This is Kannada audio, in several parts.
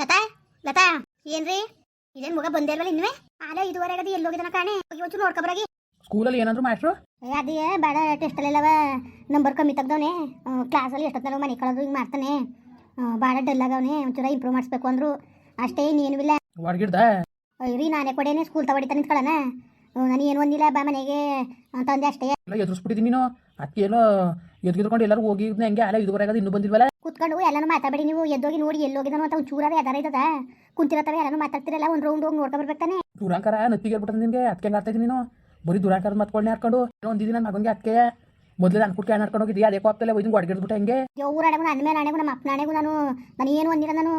ಲತಾ ಲತಾ ಏನ್ರಿ? ಇದೇನ್ ಮುಗ ಬಂದೇ ಇಲ್ವಲ್ಲ ಅಲ್ಲ ಆಲ ಇದುವರೆ ಅದು ಎಲ್ಲಿ ಹೋಗಿದಾನ ಕಾಣೆ? ಹೋಗಿ ಒಂಚೂರು ನೋಡ್ಕೊಬರಾಗಿ ಸ್ಕೂಲಲ್ಲಿ ಏನಾದ್ರು ಮಾಡ್ರು ಏ ಅದೇ ಬೇಡ ಟೆಸ್ಟಲ್ಲೆಲ್ಲವ ನಂಬರ್ ಕಮ್ಮಿ ತೆಗ್ದವನೆ. ಕ್ಲಾಸಲ್ಲಿ ಎಷ್ಟೊತ್ತಲ್ಲ ಮನೆ ಕಳೆದು ಹಿಂಗೆ ಮಾಡ್ತಾನೆ. ಬಾಳ ಭಾಳ ಡಲ್ ಆಗವನೆ ಒಂಚೂರ ಇಂಪ್ರೂವ್ ಮಾಡಿಸ್ಬೇಕು ಅಂದ್ರು. ಅಷ್ಟೇ ಇನ್ನೇನು ಇಲ್ಲ. ಹೊಡ್ಗಿಡ್ದ ರೀ ನಾನೇ ಕೊಡೇನೆ ಸ್ಕೂಲ್ ತಗೊಡಿತ ನಿಂತ್ಕೊಳ್ಳೋಣ ನಾನು ಏನು ಒಂದಿಲ್ಲ ಬಾ ಮನೆಗೆ. ಅಂತಂದೆ ಅಷ್ಟೇ. ಎಲ್ಲ ಎದುರಿಸ್ಬಿಟ್ಟಿದ್ದೀನಿ ನೀನು. ಅದಕ್ಕೆ ಏನೋ ಎದ್ಗಿದ್ಕೊಂಡು ಎಲ್ಲರೂ ಹೋಗಿ ಹೆಂಗೆ ಅಲ್ಲ ಇದು ಆಗದ ಇನ್ನೂ ಬಂದಿಲ್ವಲ್ಲ? ಕುತ್ಕೊಂಡು ಎಲ್ಲಾನು ಮಾತಾಡಿ ನೀವು ಎದ್ದೋಗಿ ನೋಡಿ ಎಲ್ಲ ಹೋಗಿದಾನು ಅಂತ ಒಂದು ಚೂರಾರ ಅದರ ಇದ್ದದ? ಕುಂತಿರತ್ತವೆ ಎಲ್ಲಾನು ಮಾತಾಡ್ತಿರಲ್ಲ ಒಂದು ರೌಂಡ್ ಹೋಗಿ ನೋಡ್ಕೊಬರ್ಬೇಕು ತಾನೆ? ದುರಾಂಕಾರ ನತ್ತಿಗೆ ಹೇಳ್ಬಿಟ್ಟೆ ನಿಮಗೆ ಅದಕ್ಕೆ ಆಡ್ತಾ ನೀನು? ಬರೀ ದುರಾಂಕಾರದ ಮತ್ಕೊಂಡೆ ಹಾಕೊಂಡು ದಿನ ನನ್ನ ಮಗನಿಗೆ ಅದಕ್ಕೆ ಮೊದಲೇ ನಾನು ಕುಟ್ಕೆ ಹಾಡ್ಕೊಂಡು ಹೋಗಿದ್ದೆ ಅದೇ ಕೋಪ್ತಲ್ಲ ಒಯ್ದು ಹೊಡ್ಗಿಡ್ಬಿಟ್ಟೆ ಹೆಂಗೆ? ಊರ ಅಣೆಗೂ ನನ್ನ ಮೇಲೆ ಅಣೆಗೂ ನಮ್ಮ ಅಪ್ಪನ ಅಣೆಗೂ ನಾನು ನಾನು ಏನು ಒಂದಿಲ್ಲ ನಾನು.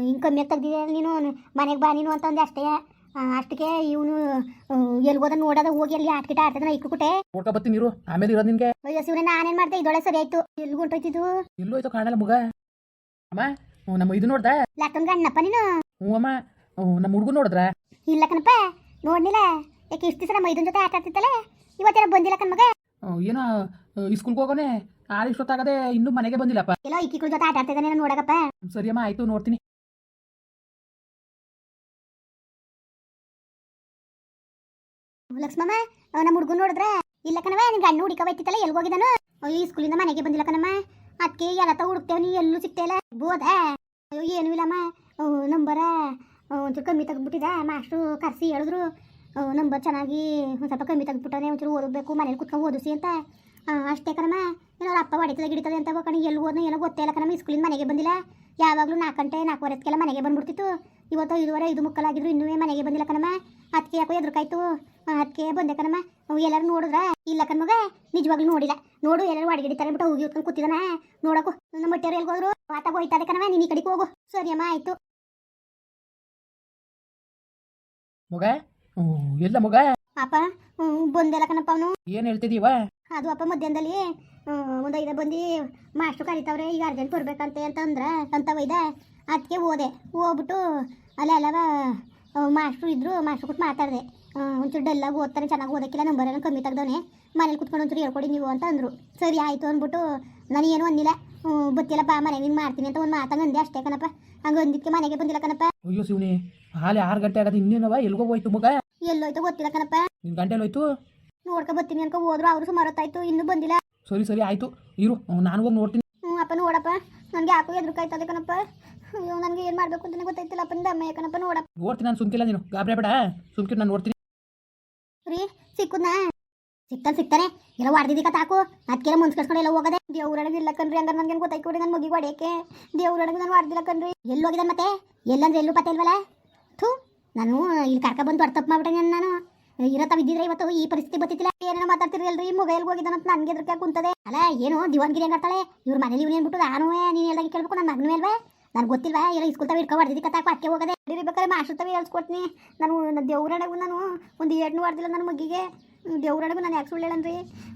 ಹಿಂಗೆ ಕಮ್ಮಿ ತೆಗ್ದಿದ್ದೆ ನೀನು ಮನೆಗೆ ಬಾ ನೀನು ಅಂತಂದೆ ಅಷ್ಟೇ. ಆ, ಅಷ್ಟಕ್ಕೆ ಇವನು ಎಲ್ಗೋದ ನೋಡದ ಹೋಗಿ ಅಲ್ಲಿ ಆಟ ಆಡ್ತದ ಆಡ್ತಿದ್ದಾನೆ ಇಕ್ಕುಟೆ ನೋಡ್ಕೊ ಬರ್ತೀನಿ ನೀರು ಆಮೇಲೆ ಇರೋದು ನಿನ್ಗೆ. ಅಯ್ಯೋ ಶಿವನೇ ನಾನೇನ್ ಮಾಡ್ದೆ? ಇದೊಳೆ ಸರಿ ಆಯ್ತು. ಎಲ್ಲಿ ಹೊಂಟೋಯ್ತಿದ್ದು? ಎಲ್ಲೋ ಆಯ್ತು ಕಾಣಲ್ಲ ಮಗ. ಅಮ್ಮ ಹ್ಞೂ ನಮ್ಮ ಇದು ನೋಡ್ದ? ಲಾಕನ್ ಗಣ್ಣಪ್ಪ ನೀನು? ಹ್ಞೂ ಅಮ್ಮ ಹ್ಞೂ ನಮ್ಮ ಹುಡುಗ ನೋಡಿದ್ರ? ಇಲ್ಲ ಕಣಪ್ಪ. ನೋಡ್ನಿಲ್ಲ. ಯಾಕೆ ಇಷ್ಟು ದಿವಸ ಮೈದನ್ ಜೊತೆ ಆಟ ಆಡ್ತಿತ್ತಲ್ಲ? ಇವತ್ತೇನೋ ಬಂದಿಲ್ಲ ಕಣ್ ಮಗ. ಏನೋ ಇಸ್ಕೂಲ್ಗೆ ಹೋಗೋಣ. ಆರು ಇಷ್ಟೊತ್ತಾಗದೆ ಇನ್ನೂ ಮನೆಗೆ ಬಂದಿಲ್ಲಪ್ಪ. ಎಲ್ಲೋ ಇಕ್ಕಿಗಳ ಜೊತೆ ಆಟ ಆಡ್ತಿದ್ದಾನೆ ನೋಡಕಪ್ಪ ಸರಿ ಅಮ್ಮ ಆಯ್ತು ನೋಡ್ತೀನಿ. ಲಕ್ಷ್ಮಮ್ಮ ನಮ್ಮ ಹುಡುಗ ನೋಡಿದ್ರೆ, ಇಲ್ಲ ಕಣವ ನಿನ್ ಗಂಡು ಹುಡುಕ ಬೈತಿತ್ತಲ್ಲ ಎಲ್ಲಿ ಹೋಗಿದಾನು? ಅಯ್ಯೋ, ಈ ಸ್ಕೂಲಿಂದ ಮನೆಗೆ ಬಂದಿಲ್ಲ ಕಣಮ್ಮ. ಅದಕ್ಕೆ ಎಲ್ಲ ಹುಡುಕ್ತೇವೆ, ನೀ ಎಲ್ಲೂ ಸಿಗ್ತೇಲ್ಲ ಬೋದ ಅಯ್ಯೋ, ಏನು ಇಲ್ಲಮ್ಮ. ನಂಬರ ಒಂಚೂರು ಕಮ್ಮಿ ತೆಗ್ದುಬಿಟ್ಟಿದೆ. ಮಾಸ್ಟ್ರು ಕರ್ಸಿ ಹೇಳಿದ್ರು. ನಂಬರ್ ಚೆನ್ನಾಗಿ ಒಂದು ಸ್ವಲ್ಪ ಕಮ್ಮಿ ತೆಗ್ದುಬಿಟ್ಟಾನೆ ಒಂಚೂರು ಓದಬೇಕು, ಮನೇಲಿ ಕುತ್ಕೊಂಡು ಓದಿಸಿ ಅಂತ. ಅಷ್ಟೇ ಕಣಮ್ಮ. ಏನೋ ಅವ್ರ ಅಪ್ಪ ಹೊಡಿತದೆ ಗಿಡಿತದೆ ಅಂತ ಕಣ ಎಲ್ಲಿ ಹೋದ್ನೋ ಏನೋ ಗೊತ್ತೇ ಇಲ್ಲ ನಮ್ಮ ಸ್ಕೂಲಿಂದ ಮನೆಗೆ ಬಂದಿಲ್ಲ. ಯಾವಾಗಲೂ ನಾಲ್ಕು ಗಂಟೆ ನಾಲ್ಕುವರೆದಕ್ಕೆಲ್ಲ ಮನೆಗೆ ಬಂದ್ಬಿಡ್ತಿತ್ತು. ಇವತ್ತು ಐದುವರೆ ಐದು ಮುಕ್ಕಲಾಗಿದ್ರು ಇನ್ನೂ ಮನೆಗೆ ಬಂದಿಲ್ಲ ಕಣಮ್ಮ. ಅದಕ್ಕೆ ಯಾಕೋ ಎದುರುಕಾಯ್ತು. ಅದಕ್ಕೆ ಬಂದೆ ಕಣಮ್ಮ. ಎಲ್ಲರೂ ನೋಡಿದ್ರ? ಇಲ್ಲ ಕಣ್ಮಗ ನಿಜವಾಗ್ಲೂ ನೋಡಿಲ್ಲ. ನೋಡು ಎಲ್ಲರೂ ಅಡಿಗಿಡಿತಾರೆ ಬಿಟ್ಟು ಹೋಗಿ ಹೊತ್ಕೊಂಡು ಕೂತಿದಾನ. ನೋಡಕು ನಮ್ಮ ಮಟ್ಟಿಯವ್ರು ಎಲ್ಲಿ ಹೋದ್ರು? ಆತ ಹೋಯ್ತದೆ ಕಣಮ್ಮ ನೀನು ಈ ಕಡೆಗೆ ಹೋಗು. ಸರಿ ಅಮ್ಮ ಆಯ್ತು. ಮಗ? ಎಲ್ಲ ಮಗ. ಅಪ್ಪ ಹ್ಮ್, ಬಂದೆಲ್ಲ ಕಣಪ್ಪ ಅವನು. ಏನ್ ಹೇಳ್ತಿದೀವ? ಅದು ಅಪ್ಪ ಮಧ್ಯಾಹ್ನದಲ್ಲಿ ಒಂದು ಐದು ಬಂದು ಮಾಸ್ಟ್ರು ಕರಿತಾವ್ರೆ ಈಗ ಅರ್ಜೆಂಟ್ ಬರ್ಬೇಕಂತೆ ಅಂತಂದ್ರೆ ಅಂದ್ರ ಅಂತ ಒಯ್ದ ಅದಕ್ಕೆ ಹೋದೆ. ಹೋಗ್ಬಿಟ್ಟು ಅಲ್ಲೆಲ್ಲ ಮಾಸ್ಟ್ರು ಇದ್ರು ಮಾಸ್ಟ್ರು ಕೊಟ್ಟು ಮಾತಾಡಿದೆ. ಒಂಚೂರು ಡಲ್ಲಾಗಿ ಓದ್ತಾನೆ ಚೆನ್ನಾಗಿ ಓದಕ್ಕಿಲ್ಲ ನಂಬರ್ ಎಲ್ಲ ಕಮ್ಮಿ ತೆಗ್ದವನೆ. ಮನೇಲಿ ಕುತ್ಕೊಂಡು ಒಂಚೂರು ಹೇಳ್ಕೊಡಿ ನೀವು ಅಂತ ಅಂದರು. ಸರಿ ಆಯಿತು ಅಂದ್ಬಿಟ್ಟು ನಾನು ಏನು ಅಂದಿಲ್ಲ ಬತ್ತಿಲ್ಲಪ್ಪ ಮನೆಗೆ ಹಿಂಗೆ ಮಾಡ್ತೀನಿ ಅಂತ ಒಂದು ಮಾತಂಗೆ ಅಂದೆ ಅಷ್ಟೇ ಕಣಪ್ಪ. ಹಂಗೆ ಅಂದಿದ್ದಕ್ಕೆ ಮನೆಗೆ ಬಂದಿಲ್ಲ ಕಣಪ್ಪ. ಅಯ್ಯೋ ಶಿವನಿ ಹಾಲೆ ಆರು ಗಂಟೆ ಆಗದ ಇನ್ನೇನವ ಎಲ್ಗೋ ಹೋಯ್ತು ಮಗ ಎಲ್ಲೋಯ್ತು ಗೊತ್ತಿಲ್ಲ ಕಣಪ್ಪ. ನಿನ್ನ ಗಂಟೆ ಹೋಯ್ತು? ನೋಡ್ಕೊ ಬರ್ತೀನಿ ಅನ್ಕೊ ಹೋದ್ರು ಅವರು ಸುಮಾರು ಹೊತ್ತಾಯ್ತು ಇನ್ನೂ ಬಂದಿಲ್ಲ. ಸರಿ ಸರಿ ಆಯ್ತು. ಇರು ನಾನು ಹೋಗಿ ನೋಡ್ತೀನಿ. ಹ್ಞೂ ಅಪ್ಪ ನೋಡಪ್ಪ ನನಗೆ ಯಾಕೋ ಎದುರುಕಾಯ್ತದೆ ಕಣಪ್ಪ. ಅಯ್ಯೋ ನನಗೆ ಏನು ಮಾಡಬೇಕು ಅಂತ ಗೊತ್ತಾಯ್ತಿಲ್ಲ ಅಪ್ಪನಿಂದ. ಅಮ್ಮ ಕಣಪ್ಪ ನೋಡಪ್ಪ ನೋಡ್ತೀನಿ ನಾನು ಸುಮ್ಕಿಲ್ಲ ನೀನು. ಗಾಬರಿ ಬೇಡ ಸುಮ್ಕಿ ನಾನು ನೋಡ್ತೀನಿ. ರೀ ಸಿಕ್ಕುದ್ನಾ? ಸಿಗ್ತಾನೆ ಸಿಗ್ತಾನೆ ಎಲ್ಲ ಹೊಡೆದಿದ್ದೀಕ ತಾಕು. ಅದಕ್ಕೆಲ್ಲ ಮುನ್ಸ್ಕರ್ಸ್ಕೊಂಡು ಎಲ್ಲ ಹೋಗದೆ. ದೇವ್ರೊಳಗೆ ಇಲ್ಲ ಕಣ್ರಿ ಹಂಗಾರೆ ನನಗೆ ಗೊತ್ತಾಯ್ತು ಕೊಡಿ ನನ್ನ ಮಗಿಗೆ ಹೊಡೆಯಕ್ಕೆ ದೇವ್ರೊಳಗೆ ನಾನು ಹೊಡೆದಿಲ್ಲ ಕಣ್ರಿ. ಎಲ್ಲಿ ಹೋಗಿದ್ದಾನೆ ಮತ್ತೆ? ಎಲ್ಲಂದ್ರೆ ಎಲ್ಲೂ ಪತ್ತೆ ಇಲ್ವಲ್ಲ? ಥೂ ನಾನು ಇಲ್ಲಿ ಕರ್ಕ ಬಂದು ಹೊಡ್ ತಪ್ಪು ಮಾಡ್ಬಿಟ್ಟೆ ನಾನು. ಇರತ್ತ ಬಿದ್ದಿದ್ರೆ ಇವತ್ತು ಈ ಪರಿಸ್ಥಿತಿ ಬತ್ತಿಲ್ಲ ಏನೇನೋ ಮಾತಾಡ್ತಿರಿ ಅಲ್ರಿ ಮೊಬೈಲ್ ಹೋಗಿದ್ದಾನ ಅಂತ ನನಗೆ ಎದುರ್ಕೆ ಕುಂತದೆ. ಅಲ್ಲ, ಏನು, ದಿವಾನ್ಗಿರಿ ಮಾಡ್ತಾಳೆ ಇವ್ರ ಮನೇಲಿ ಇವನು ಏನ್ಬಿಟ್ಟು ನಾನು ನೀನು ಹೇಳ್ದಾಗ ಕೇಳ್ಬೇಕು ನನ್ನ ಮಗನ ಮೇಲ್ವಾ ನನ್ಗೆ ಗೊತ್ತಿಲ್ವಾ? ಎಲ್ಲ ಇಸ್ಕೂಲ್ ತವ ಇಟ್ಕೊ ಹೊಡೆದಿದ್ದಿ ಕತ್ತಾಕ ಅಕ್ಕೆ ಹೋಗದೆ. ಇರ್ಬೇಕಾದ್ರೆ ಮಾಸ್ಟರ್ ತವೇ ಹೇಳ್ಸ್ಕೊಡ್ತೀನಿ ನಾನು ದೇವ್ರೊಳಗೂ ನಾನು ಒಂದು ಏಟ್ನು ಹೊಡೆದಿಲ್ಲ ನನ್ನ ಮಗಿಗೆ ದೇವ್ರೊಳಗೂ ನಾನು ಯಾಕೆ ಸುಳ್ಳು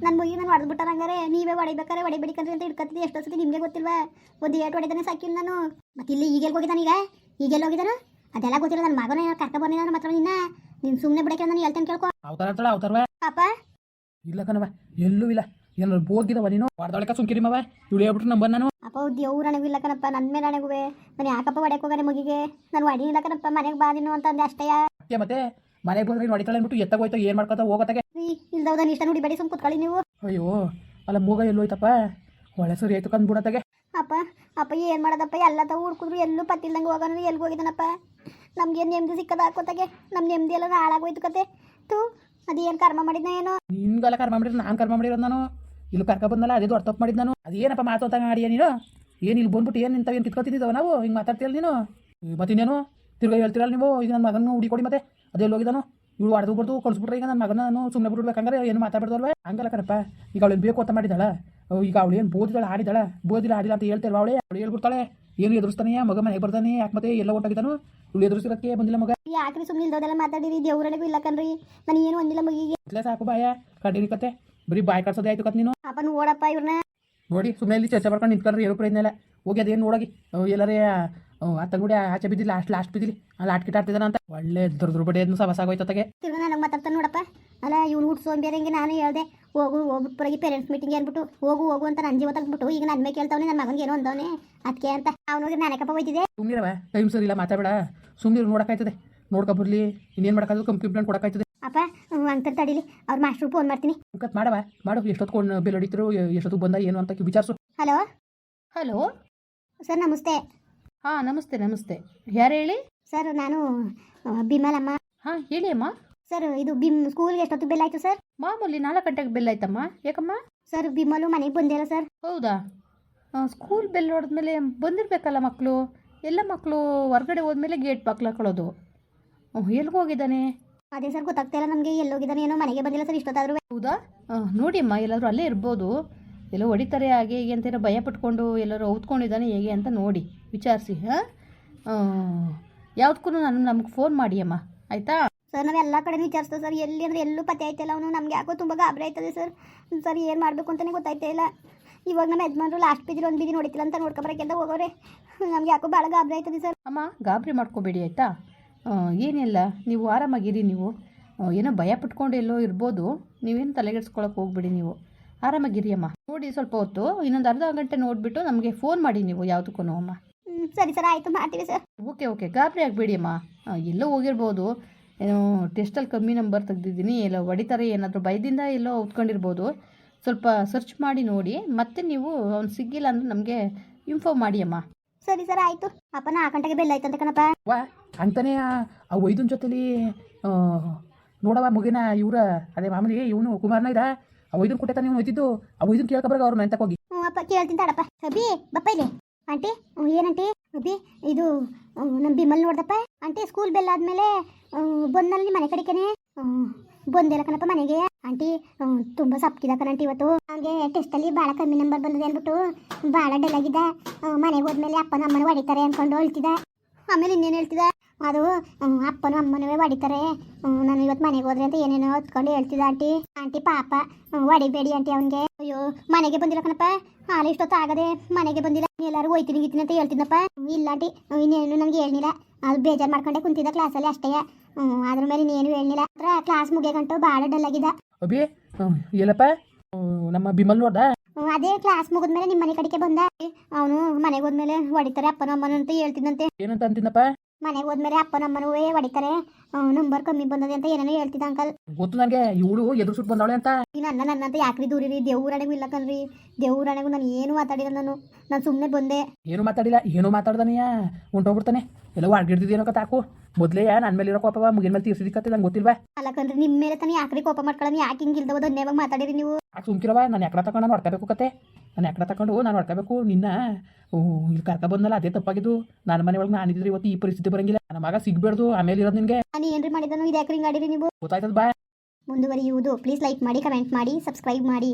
ನನ್ನ ಮಗಿಗೆ ನಾನು ಹೊಡೆದ್ಬಿಟ್ಟಾರ ಹಂಗಾರೆ. ನೀವೇ ಹೊಡಿಬೇಕಾರೆ ಹೊಡಿಬೇಡಿಕಂದ್ರೆ ಅಂತ ಇಟ್ಕೊತಿದ್ದೆ ಎಷ್ಟು ಸತಿ ನಿಮಗೆ ಗೊತ್ತಿಲ್ವಾ? ಒಂದು ಏಟು ಹೊಡಿದಾನೆ ಸಾಕಿಲ್ಲ ನಾನು. ಮತ್ತೆ ಇಲ್ಲಿ ಈಗೆಲ್ಲಿ ಹೋಗಿದ್ದಾನೀಗ ಈಗ? ಈಗೆಲ್ಲಿ ಹೋಗಿದ್ದಾನು? ಅದೆಲ್ಲ ಗೊತ್ತಿಲ್ಲ. ನನ್ನ ಮಗನ ಕರ್ಕ ಬಂದಿ ನಾನು ಮಾತ್ರ ನಿನ್ನ. ನೀನು ಸುಮ್ನೆ ಬಿಡಕ್ಕೆ ನಾನು ಹೇಳ್ತೇನೆ ಕೇಳ್ಕೊ. ಅವತಾರ ಅಂತಳ ಅವತಾರವ? ಅಪ್ಪ ಇಲ್ಲ ಕಣವ ಎಲ್ಲೂ ಇಲ್ಲ. ಏನಾದ್ರು ಬೋಗಿದವ ನೀನು? ವಾರದೊಳಕ ಸುಮ್ಕಿರಿಮವ ಮವ ಇವಳು ಹೇಳ್ಬಿಟ್ರು ನಂಬರ್ ನಾನು. ಅಪ್ಪ ದೇವ್ರು ನನಗೂ ಇಲ್ಲ ಕಣಪ್ಪ ನನ್ನ ಮೇಲೆ ನನಗುವೆ ನಾನು ಯಾಕಪ್ಪ ಹೊಡ್ಯಕ್ಕೆ ಹೋಗಾನೆ ಮಗಿಗೆ? ನಾನು ಹೊಡಿನಿಲ್ಲ ಕಣಪ್ಪ ಮನೆಗೆ ಬಾ ಅಂತ ಅಂದ್ರೆ ಅಷ್ಟೇ. ಮತ್ತೆ ಮತ್ತೆ ಮನೆಗೆ ಬಂದ್ರೆ ಹೊಡಿತಾಳೆ ಅಂದ್ಬಿಟ್ಟು ಎತ್ತಾಗೋಯ್ತು ಏನು ಮಾಡ್ಕೊತ ಹೋಗೋತಾಗೆ? ಇಲ್ದವ್ದ ಇಷ್ಟ ನೋಡಿ ಬೇಡಿ ಸುಮ್ ಕುತ್ಕೊಳ್ಳಿ ನೀವು. ಅಯ್ಯೋ ಅಲ್ಲ ಮೂಗ ಎಲ್ಲೋಯ್ತಪ್ಪ ಒಳ್ಳೆ ಸರಿ ಆಯ್ತು ಕಂದ್ಬಿಡತ್ತಾಗೆ ಅಪ್ಪ ಅಪ್ಪ ಏನ್ ಮಾಡದಪ್ಪ? ಎಲ್ಲ ತ ಹುಡ್ಕಿದ್ರು ಎಲ್ಲೂ ಪತ್ತಿಲ್ದಂಗೆ ಹೋಗೋಣ ಎಲ್ಲಿ ಹೋಗಿದ್ದಾನಪ್ಪ? ನಮ್ಗೆ ನೆಮ್ಮದಿ ಸಿಕ್ಕದ ಹಾಕೋತಾಗೆ ನಮ್ಮ ನೆಮ್ಮದಿ ಎಲ್ಲ ಹಾಳಾಗೋಯ್ತು ಕತೆ. ತು, ಅದೇನು ಕರ್ಮ ಮಾಡಿದ್ನ ಏನೋ? ನಿನ್ಗೆಲ್ಲ ಕರ್ಮ ಮಾಡಿದ್ರೆ ನಾನು ಕರ್ಮ ಮಾಡಿರೋದು ನಾನು. ಇಲ್ಲಿ ಕರ್ಕ ಬಂದಲ್ಲ, ಅದೇ ದೊಡ್ಡ ತಪ್ಪು ಮಾಡಿದ್ ನಾನು. ಅದೇನಪ್ಪ ಮಾತಾಡ್ತಾ ಆಡಿಯ ನೀನು? ಏನು ಇಲ್ಲಿ ಬಂದ್ಬಿಟ್ಟು ಏನು ನಿಂತಾವೇನು ಕಿತ್ಕೊತಿದ್ದೀವ ನಾವು? ಹಿಂಗೆ ಮಾತಾಡ್ತೀಯಲ್ಲ ನೀನು? ಮತ್ತಿನ್ನೇನು? ತಿರ್ಗಾ ಹೇಳ್ತಿರಲ್ಲ ನೀವು? ಈಗ ನನ್ನ ಮಗನ ಹುಡಿ ಕೊಡಿ ಮತ್ತೆ ಅದೆಲ್ಲಿ ಹೋಗಿದ್ದಾನು. ಇವಳು ಹೊಡೆದು ಬಿಡ್ದು ಕಳಿಸ್ಬಿಟ್ರೆ ಈಗ ನನ್ನ ಮಗನ ನಾನು ಸುಮ್ಮನೆ ಬಿಡ್ಬೇಕಂದ್ರೆ ಏನು ಮಾತಾಡ್ಬಿಡ್ದಲ್ವ ಹಂಗಲ್ಲ ಕರಪ್ಪ ಈಗ ಅವಳು ಬೇಕು ಅಂತ ಮಾಡಿದಾಳ ಈಗ ಅವಳು ಏನು ಬೋದಿದಾಳ ಆಡಿದಾಳ ಬೋದಿಲ್ಲ ಆಡಿಲ್ಲ ಅಂತ ಹೇಳ್ತಿಲ್ವ ಅವಳೆ? ಅವಳು ಹೇಳ್ಬಿಡ್ತಾಳೆ. ಏನು ಎದುರಿಸ್ತಾನೆ? ಮಗ ಮನೆಗೆ ಬರ್ತಾನೆ ಯಾಕೆ ಮತ್ತೆ ಎಲ್ಲ ಹೊಂಟಾಗಿದ್ದಾನು ಇವಳು ಎದುರಿಸಿರೋದಕ್ಕೆ ಬಂದಿಲ್ಲ ಮಗ. ಯಾಕ್ರಿ ಸುಮ್ಮನೆ ಇಲ್ದೋದೆಲ್ಲ ಮಾತಾಡಿರಿ? ದೇವ್ರಳಿಗೂ ಇಲ್ಲ ಕಣ್ರಿ. ನಾನು ಏನು ಒಂದಿಲ್ಲ ಮಗಿಗೆ. ಇಟ್ಲೇ ಸಾಕು ಬಾಯ ಕಡೀರಿ ಕತೆ ಬರೀ ಬಾಯ್ ಕಳ್ಸೋದೇ ಆಯ್ತು ಕತ್ ನೀನು. ಅಪ್ಪ ನೋಡಪ್ಪ ಇವ್ರನ್ನ. ನೋಡಿ ಸುಮ್ಮನೆ ಇಲ್ಲಿ ಚರ್ಚೆ ಮಾಡ್ಕೊಂಡು ನಿಂತ್ಕೊಂಡ್ರಿ ಏನೂ ಪ್ರಯತ್ನ ಇಲ್ಲ. ಹೋಗಿ ಅದೇನು ನೋಡೋಗಿ. ಎಲ್ಲರೇ ಅತ್ತಂಗುಡಿ ಆಚೆ ಬಿದ್ದಿ ಲಾಸ್ಟ್ ಲಾಸ್ಟ್ ಬಿದ್ದಿಲಿ. ಅಲ್ಲಿ ಆಟ್ಕಿಟ್ ಆಡ್ತಿದ್ದಾನ ಅಂತ ಒಳ್ಳೆ ದುರ್ದ್ರ ಬಡಿ ಅದನ್ನು ಸವಸ ಆಗೋಯ್ತಗೆ ತಿರ್ಗ ನನಗೆ ಮಾತಾಡ್ತಾನೆ ನೋಡಪ್ಪ. ಅಲ್ಲ ಇವ್ನು ಹುಟ್ಟು ಸೋಂಬೇರಂಗೆ ನಾನು ಹೇಳ್ದೆ ಹೋಗು ಹೋಗ್ಬಿಟ್ಟು ಪರಗಿ ಪೇರೆಂಟ್ಸ್ ಮೀಟಿಂಗ್ ಅಂದ್ಬಿಟ್ಟು ಹೋಗು ಹೋಗು ಅಂತ ನನ್ನ ಜೀವ ತಗ್ಬಿಟ್ಟು ಈಗ ನನ್ನ ಮೇಲೆ ಕೇಳ್ತಾವನೆ ನನ್ನ ಮಗನಿಗೆ ಏನೋ ಅಂದವನೆ ಅದಕ್ಕೆ ಅಂತ. ಅವನಿಗೆ ನಾನೇ ಕಪ್ಪ ಹೋಯ್ತಿದೆ ಸುಮ್ಮನಿರವ ಟೈಮ್ ಸರಿ ಇಲ್ಲ ಮಾತಾಡಬೇಡ. ನೋಡ್ಕ ನೋಡೋಕ್ಕಾಯ್ತದೆ. ನೋಡ್ಕೊಬರ್ಲಿ ಇನ್ನೇನು ಮಾಡೋಕ್ಕಾದ್ರು ಕಂಪ್ಲೇಂಟ್ ಕೊಡೋಕ್ಕಾಯ್ತದೆ. ಅಪ್ಪ ಅಂತ ತಡೀಲಿ ಅವ್ರ ಮಾಸ್ಟ್ರು ಫೋನ್ ಮಾಡ್ತೀನಿ. ಮುಖತ್ ಮಾಡವ ಮಾಡು ಎಷ್ಟೊತ್ತು ಬೆಲ್ ಹೊಡಿತರು ಎಷ್ಟೊತ್ತು ಬಂದ ಏನು ಅಂತ ವಿಚಾರಿಸು. ಹಲೋ? ಹಲೋ? ಸರ್ ನಮಸ್ತೆ. ಹಾಂ ನಮಸ್ತೆ ನಮಸ್ತೆ. ಯಾರು ಹೇಳಿ? ಸರ್ ನಾನು ಬಿಮಲಮ್ಮ. ಹಾಂ ಹೇಳಿ ಅಮ್ಮ. ಸರ್ ಇದು ಬಿಮ್ ಸ್ಕೂಲ್ಗೆ ಎಷ್ಟೊತ್ತು ಬೆಲ್ ಆಯ್ತು ಸರ್ ಮಾಮೂಲಿ ನಾಲ್ಕು ಗಂಟೆಗೆ ಬೆಲ್ ಆಯ್ತಮ್ಮ. ಯಾಕಮ್ಮ? ಸರ್ ಬಿಮಲು ಮನೆಗೆ ಬಂದಿಲ್ಲ ಸರ್ ಹೌದಾ? ಆ, ಸ್ಕೂಲ್ ಬೆಲ್ ಹೊಡೆದ್ಮೇಲೆ ಬಂದಿರಬೇಕಲ್ಲ ಮಕ್ಕಳು ಎಲ್ಲ ಮಕ್ಕಳು ಹೊರಗಡೆ ಹೋದ್ಮೇಲೆ ಗೇಟ್ ಬಾಕ್ಲು ಹಾಕೊಳ್ಳೋದು. ಎಲ್ಲಿಗೆ ಹೋಗಿದ್ದಾನೆ? ಅದೇ ಸರ್ ಗೊತ್ತಾಗ್ತಾ ಇಲ್ಲ ನಮಗೆ. ಎಲ್ಲೋಗಿದ್ದಾನೆ ಏನೋ ಮನೆಗೆ ಬಂದಿಲ್ಲ ಸರ್ ಇಷ್ಟೊತ್ತಾದರೂ. ಹೌದಾ? ಆ, ನೋಡಿ ಅಮ್ಮ ಎಲ್ಲಾದರೂ ಅಲ್ಲೇ ಇರ್ಬೋದು. ಎಲ್ಲೋ ಹೊಡಿತಾರೆ ಹಾಗೆ ಹೀಗೆ ಅಂತ ಏನೋ ಭಯ ಪಟ್ಕೊಂಡು ಎಲ್ಲರೂ ಔತ್ಕೊಂಡಿದ್ದಾನೆ ಹೇಗೆ ಅಂತ ನೋಡಿ ವಿಚಾರಿಸಿ ಹಾಂ? ಯಾವುದಕ್ಕೂ ನಾನು ನಮ್ಗೆ ಫೋನ್ ಮಾಡಿ ಅಮ್ಮ ಆಯಿತಾ? ಸರ್ ನಾವು ಎಲ್ಲ ಕಡೆ ವಿಚಾರಿಸ್ತೇವೆ ಸರ್. ಎಲ್ಲಿ ಅಂದರೆ ಎಲ್ಲೂ ಪತ್ತೆ ಆಯ್ತಿಲ್ಲ ಅವನು ನಮ್ಗೆ ಯಾಕೋ ತುಂಬ ಗಾಬರಿ ಆಯ್ತದೆ ಸರ್. ಸರ್ ಏನು ಮಾಡಬೇಕು ಅಂತಲೇ ಗೊತ್ತಾಯ್ತಾ ಇಲ್ಲ. ಇವಾಗ ನಮ್ಮ ಯಜಮಾನ್ರು ಲಾಸ್ಟ್ ಬೀದಿಲಿ ಒಂದು ಬೀದಿ ನೋಡಿತಿಲ್ಲ ಅಂತ ನೋಡ್ಕೊಬರಕ್ಕೆ ಅಂತ ಹೋಗೋರೆ. ನಮ್ಗೆ ಯಾಕೋ ಭಾಳ ಗಾಬರಿ ಆಯ್ತದೆ ಸರ್. ಅಮ್ಮ ಗಾಬರಿ ಮಾಡ್ಕೋಬೇಡಿ ಆಯಿತಾ? ಏನಿಲ್ಲ ನೀವು ಆರಾಮಾಗಿರಿ ನೀವು. ಏನೋ ಭಯ ಪಟ್ಕೊಂಡು ಎಲ್ಲೋ ಇರ್ಬೋದು. ನೀವೇನು ತಲೆಗೆಡ್ಸ್ಕೊಳಕ್ಕೆ ಹೋಗ್ಬಿಡಿ ನೀವು. ಆರಾಮಾಗಿರಿ ಅಮ್ಮ. ನೋಡಿ ಸ್ವಲ್ಪ ಹೊತ್ತು ಇನ್ನೊಂದು ಅರ್ಧ ಗಂಟೆ ನೋಡಿಬಿಟ್ಟು ನಮಗೆ ಫೋನ್ ಮಾಡಿ ನೀವು ಯಾವುದಕ್ಕೂ ಅಮ್ಮ. ಸರಿ ಸರ್ ಆಯಿತು ಮಾಡ್ತೀವಿ ಸರ್. Okay okay. ಗಾಬರಿ ಆಗಬೇಡಿ ಅಮ್ಮ. ಎಲ್ಲೋ ಹೋಗಿರ್ಬೋದು. ಏನೋ ಟೆಸ್ಟಲ್ಲಿ ಕಮ್ಮಿ ನಂಬರ್ ತೆಗೆದಿದ್ದೀನಿ. ಎಲ್ಲ ಹೊಡಿತಾರೆ ಏನಾದರೂ ಭಯದಿಂದ ಎಲ್ಲೋ ಉತ್ಕೊಂಡಿರ್ಬೋದು ಸ್ವಲ್ಪ ಸರ್ಚ್ ಮಾಡಿ ನೋಡಿ. ಮತ್ತೆ ನೀವು ಅವ್ನು ಸಿಗ್ಗಿಲ್ಲ ಅಂದ್ರೆ ನಮಗೆ ಇನ್ಫಾರ್ಮ್ ಮಾಡಿ ಅಮ್ಮ. ಸರಿ ಸರ್ ಆಯಿತು. ಅಪ್ಪನ ಆ ಗಂಟೆಗೆ ಬೆಲ್ಲ ಆಯ್ತಂತೆ ಕಣಪ್ಪ. ವಾ ಅಂತಾನೆ ಆ- ಆ ವೈದ್ಯನ ಜೊತೆಲಿ ಆ, ನೋಡವ ಮುಗಿನ ಇವರ ಅದೇ ಮಾಮೂಲಿ ಇವನು ಕುಮಾರ್ನ ಇದ. ಆ ವೈದ್ಯನ ಕೊಟ್ಟೆ ತಾನೆ ಹೋಯ್ತಿದ್ದು. ಆ ವೈದ್ಯನ ಕೇಳ್ಕೊಬರ್ಗ ಅವ್ರ ಮೆಂತಕ್ಕೆ ಹೋಗಿ. ಹ್ಞೂ ಅಪ್ಪ ಕೇಳ್ತೀನಿ ತಡಪ್ಪ. ಅಬ್ಬಿ ಬಪ್ಪ ಇಲ್ಲಿ. ಆಂಟಿ ಹ್ಞೂ ಏನಂಟಿ ಅಬ್ಬಿ ಇದು ನಮ್ಮ ಬಿಮಲ್ ನೋಡ್ದಪ್ಪ? ಆಂಟಿ ಸ್ಕೂಲ್ ಬೆಲ್ ಆದಮೇಲೆ ಬಂದಲ್ಲಿ ಮನೆ ಕಡೆಗೇನೆ ಬಂದಿಲ್ಲ ಕಣಪ್ಪ ಮನೆಗೆ. ಆಂಟಿ ತುಂಬಾ ಸಪ್ಕಿದ ಕಣಂಟಿ ಇವತ್ತು. ಟೆಸ್ಟ್ ಟೆಸ್ಟಲ್ಲಿ ಭಾಳ ಕಮ್ಮಿ ನಂಬರ್ ಬಂದಿದೆ ಅಂದ್ಬಿಟ್ಟು ಭಾಳ ಡಲ್ ಆಗಿದ್ದ. ಮನೆಗೆ ಹೋದ್ಮೇಲೆ ಅಪ್ಪನ ಅಮ್ಮನ ಹೊಡಿತಾರೆ ಅಂದ್ಕೊಂಡು ಹೇಳ್ತಿದ್ದ ಆಮೇಲೆ ಇನ್ನೇನು ಹೇಳ್ತಿದ್ದ? ಅದು ಅಪ್ಪನೂ ಅಮ್ಮನೂ ಹೊಡಿತಾರೆ. ನಾನು ಇವತ್ತು ಮನೆಗೆ ಹೋದ್ರೆ ಅಂತ ಏನೇನೋ ಹೊತ್ಕೊಂಡು ಹೇಳ್ತಿದ್ದ ಆಂಟಿ. ಆಂಟಿ ಪಾಪ ಹೊಡಿಬೇಡಿ ಆಂಟಿ ಅವನಿಗೆ. ಅಯ್ಯೋ ಮನೆಗೆ ಬಂದಿಲ್ಲ ಕಣಪ್ಪ. ಹಾಲು ಇಷ್ಟೊತ್ತು ಆಗದೆ ಮನೆಗೆ ಬಂದಿಲ್ಲ. ಎಲ್ಲರೂ ಹೋಯ್ತೀನಿ ಗೀತೀನಿ ಅಂತ ಹೇಳ್ತಿದ್ದಪ್ಪ ಇಲ್ಲ ಆಂಟಿ ಇನ್ನೇನು ನನಗೆ ಹೇಳಿಲ್ಲ ಅದು ಬೇಜಾರು ಮಾಡ್ಕೊಂಡೆ ಕುಂತಿದ್ದ ಕ್ಲಾಸಲ್ಲಿ ಅಷ್ಟೇ. ಅದ್ರ ಮೇಲೆ ಇನ್ನೇನು ಅತ್ರ ಕ್ಲಾಸ್ ಮುಗಿಯಗಂಟು ಭಾಳ ಡಲ್ ಆಗಿದ್ದ. ಅಬಿ ಎಲ್ಲಪ್ಪ? ನಮ್ಮ ಬಿಮಲ್ ನೋಡ್ದ? ಅದೇ ಕ್ಲಾಸ್ ಮುಗಿದ್ಮೇಲೆ ನಿಮ್ಮ ಮನೆ ಕಡೆಗೆ ಬಂದ. ಅವನು ಮನೆಗೆ ಹೋದ್ಮೇಲೆ ಹೊಡಿತಾರೆ ಅಪ್ಪನ ಅಮ್ಮನ ಅಂತ ಹೇಳ್ತಿದ್ದಂತೆ ಏನಂತ ಅಂತಿದ್ದಪ್ಪ ಮನೆಗೆ ಹೋದ್ಮೇಲೆ ಅಪ್ಪ ಅಮ್ಮನೂ ಹೊಡಿತಾರೆ. ನಂಬರ್ ಕಮ್ಮಿ ಬಂದದೆ ಅಂತ ಏನೇನೋ ಹೇಳ್ತಿದ್ದ ಅಂಕಲ್ ಗೊತ್ತು ನನಗೆ ಇವಳು ಎದುರು ಸುಟ್ಟು ಬಂದವಳೆ ಅಂತ. ನನ್ನ ನನ್ನಂತ ಯಾಕ್ರಿ ದೂರಿರಿ? ದೇವ್ರಣೆಗೂ ಇಲ್ಲ ಕಣ್ರಿ. ದೇವ್ರಣೆಗೂ ನಾನು ಏನು ಮಾತಾಡಿಲ್ಲ ನಾನು. ನಾನು ಸುಮ್ಮನೆ ಬಂದೆ. ಏನು ಮಾತಾಡಿಲ್ಲ ಏನು ಮಾತಾಡ್ದಾನೆಯ ಹೊಂಟೋಗ್ಬಿಡ್ತಾನೆ ಎಲ್ಲ ಹೊಡ್ಗಿಡ್ದಿದ್ದೇನೋ ತಾಕು ಮೊದಲೇ ನನ್ನ ಮೇಲೆ ಇರೋ ಕೋಪವ ಮುಗಿನ ಮೇಲೆ ತೀರ್ಸಿದಿಕ್ಕತ್ತೆ ನಂಗೆ ಗೊತ್ತಿಲ್ವಾ ಅಲ್ಲ ಕಂದ್ರೆ ನಿಮ್ಮ ಮೇಲೆ ತಾನೇ ಯಾಕ್ರಿ ಕೋಪ ಮಾಡ್ಕೊಳ್ಳೋಣ ಯಾಕೆ ಹಿಂಗೆ ಇಲ್ದವ ಧನ್ಯವಾಗಿ ಮಾತಾಡಿರಿ ನೀವು ಯಾಕೆ ಸುಮ್ಕಿರವ ನಾನು ಎಕಡ ತಗೊಂಡು ನಾನು ಹೊಡ್ಕೋಬೇಕು ಕತೆ ನಾನು ಎಕಡ ತಗೊಂಡು ನಾನು ಹೊಡ್ಕೋಬೇಕು ನಿನ್ನ ಇಲ್ಲಿ ಕರ್ಕ ಬಂದಲ್ಲ ಅದೇ ತಪ್ಪಾಗಿದ್ದು ನನ್ನ ಮನೆ ಒಳಗೆ ನಾನಿದ್ರೆ ಇವತ್ತು ಈ ಪರಿಸ್ಥಿತಿ ಬರಂಗಿಲ್ಲ ನನ್ನ ಮಗ ಸಿಗ್ಬೇಡ್ದು ಆಮೇಲೆ ಇರೋದು ನಿನಗೆ ನಾನು ಏನ್ರಿ ಮಾಡಿದನು ಇದು ಯಾಕ್ರಿ ಹಿಂಗೆ ಆಡಿರಿ ನೀವು ಗೊತ್ತಾಯ್ತದ ಬಾ ಮುಂದುವರಿಯುವುದು ಪ್ಲೀಸ್ ಲೈಕ್ ಮಾಡಿ ಕಮೆಂಟ್ ಮಾಡಿ ಸಬ್ಸ್ಕ್ರೈಬ್ ಮಾಡಿ